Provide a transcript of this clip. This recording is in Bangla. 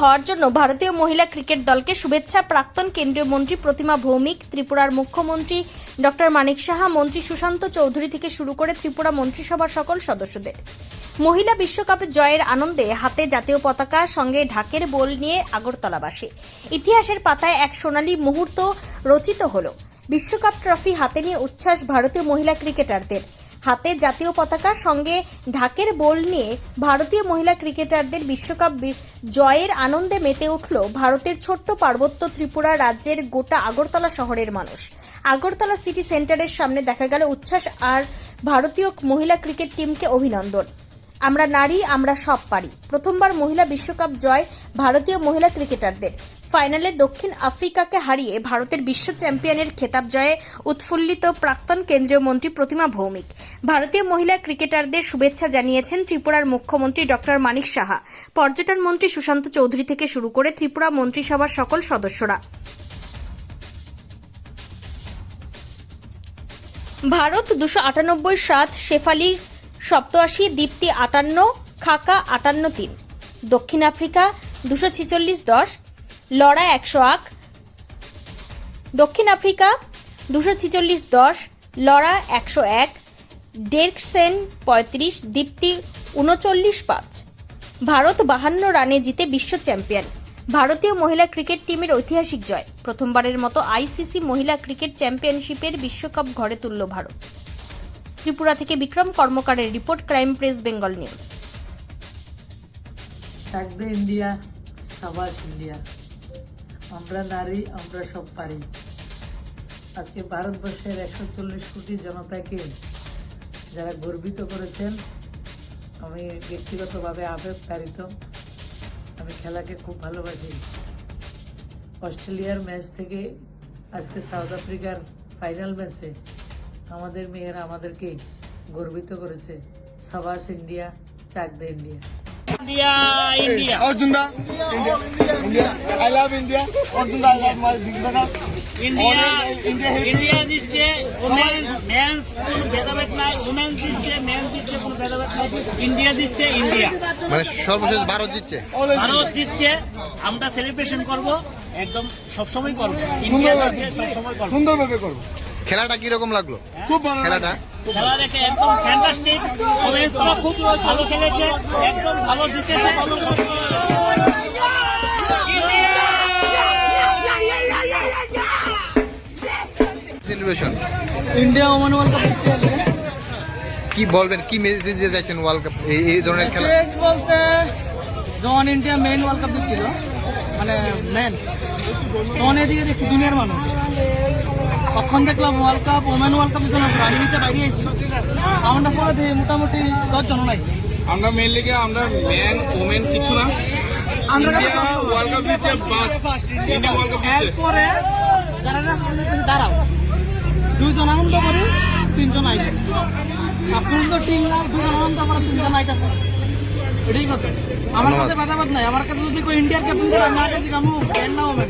হওয়ার জন্য ভারতীয় মহিলা ক্রিকেট দলকে শুভেচ্ছা প্রাক্তন কেন্দ্রীয় মন্ত্রী প্রতিমা ভৌমিক, ত্রিপুরার মুখ্যমন্ত্রী ডক্টর মানিক সাহা, মন্ত্রী সুশান্ত চৌধুরী থেকে শুরু করে ত্রিপুরা মন্ত্রিসভার সকল সদস্যদের। মহিলা বিশ্বকাপে জয়ের আনন্দে হাতে জাতীয় পতাকা, সঙ্গে ঢাকের বোল নিয়ে আগরতলাবাসী। ইতিহাসের পাতায় এক সোনালী মুহূর্ত রচিত হল। বিশ্বকাপ ট্রফি হাতে নিয়ে উচ্ছ্বাস ভারতীয় মহিলা ক্রিকেটারদের। হাতে জাতীয় পতাকা সঙ্গে ঢাকের বোল নিয়ে ভারতীয় মহিলা ক্রিকেটারদের বিশ্বকাপ জয়ের আনন্দে মেতে উঠল ভারতের ছোট্ট পার্বত্য ত্রিপুরা রাজ্যের গোটা আগরতলা শহরের মানুষ। আগরতলা সিটি সেন্টারের সামনে দেখা গেল উচ্ছ্বাস আর ভারতীয় মহিলা ক্রিকেট টিমকে অভিনন্দন। আমরা নারী, আমরা সব পারি। প্রথমবার মহিলা বিশ্বকাপ জয় ভারতীয় মহিলা ক্রিকেটারদের। ফাইনালে দক্ষিণ আফ্রিকাকে হারিয়ে ভারতের বিশ্ব চ্যাম্পিয়নের খেতাব জয়ে উৎফুল্লিত প্রাক্তন কেন্দ্রীয় মন্ত্রী প্রতিমা ভৌমিক। ভারতীয় মহিলা ক্রিকেটারদের শুভেচ্ছা জানিয়েছেন ত্রিপুরার মুখ্যমন্ত্রী ডক্টর মানিক সাহা। পর্যটন মন্ত্রী সুশান্ত চৌধুরী থেকে শুরু করে ত্রিপুরা মন্ত্রিসভার সকল সদস্যরা। ভারত দুশো আটানব্বই সাত, শেফালি সপ্তআশি, দীপ্তি আটান্ন, খাকা আটান্ন তিন। দক্ষিণ আফ্রিকা দুশো ছিচল্লিশ দশ লড়া একশো আট দক্ষিণ আফ্রিকা, দুশো ছিচল্লিশ দশ, লড়া একশো এক। ডেরকসেন পঁয়ত্রিশ, দীপ্তি উনচল্লিশ পাঁচ। ভারত বাহান্ন রানে জিতে বিশ্ব চ্যাম্পিয়ন। ভারতীয় মহিলা ক্রিকেট টিমের ঐতিহাসিক জয়। প্রথমবারের মতো আইসিসি মহিলা ক্রিকেট চ্যাম্পিয়নশিপের বিশ্বকাপ ঘরে তুলল ভারত। ত্রিপুরা থেকে Bikram কর্মকারের report, crime press, Bengal news. থাকবে ইন্ডিয়া সাবাস ইন্ডিয়া। আমরা নারী, আমরা সব পারি। আজকে ভারতবর্ষের একশো চল্লিশ কোটি জনতাকে যারা গর্বিত করেছেন, আমি ব্যক্তিগতভাবে আবেগতাড়িত। আমি খেলাকে খুব ভালোবাসি। অস্ট্রেলিয়ার ম্যাচ থেকে আজকে সাউথ আফ্রিকার ফাইনাল ম্যাচে আমাদের মেয়েরা আমাদেরকে গর্বিত করেছে। সাবাস India Chak De India. India, India. Arjunda, India, India. I love India. Arjunda, I love my big brother. India, India hate দিচ্ছে কোনো ভেদাভেদ নাই দিচ্ছে মেন্স দিচ্ছে কোনো ভেদাভেদ নাই ইন্ডিয়া দিচ্ছে ইন্ডিয়া মানে সর্বশেষ ভারত জিতছে। ভারত দিচ্ছে আমরা সেলিব্রেশন করব একদম সবসময় করব। ইন্ডিয়া সুন্দরভাবে দিচ্ছে সবসময় করব। সুন্দরভাবে করব। খেলাটা কীরকম লাগল? খুব ভালো খেলাটা? খেলা দেখে একদম ফ্যান্টাস্টিক ওমেন্সরা খুব ভালো খেলেছে একদম ভালো জিতেছে। ইন্ডিয়া ওমান ওয়ার্ল্ড কাপ দিচ্ছে কি বলবেন কি মেসেজ দিতে চাইছেন ওয়ার্ল্ড কাপ এই ধরনের খেলা? বলতে যখন ইন্ডিয়া মেইন ওয়ার্ল্ড কাপ দিচ্ছিল। মানে মেন তখন এদিকে দেখছি দুনিয়ার মানুষ। দেখলাম world cup women world cup আমি নিচে বাইরে আইছি আমরা পরে দেখি মোটামুটি দশ জন নাই আমরা মেনলি কি আমরা ম্যান ওমেন কিছু না। ইন্ডিয়া ওয়ার্ল্ড কাপ দিচ্ছে বাস। ইন্ডিয়া ওয়ার্ল্ড কাপ দিচ্ছে এরপরে যারা না দাঁড়াও। দুইজন আনন্দ করি তিনজন আইবে। আপনার তো তিন লাখ দুজন আনন্দ করে তিনজন আইতেছে এটাই কথা। আমার কাছে ভেদাভেদ নাই। আমার কাছে যদি কেউ ইন্ডিয়ার ক্যাপ্টেন করে আমি আগে জিগামু। না হবে।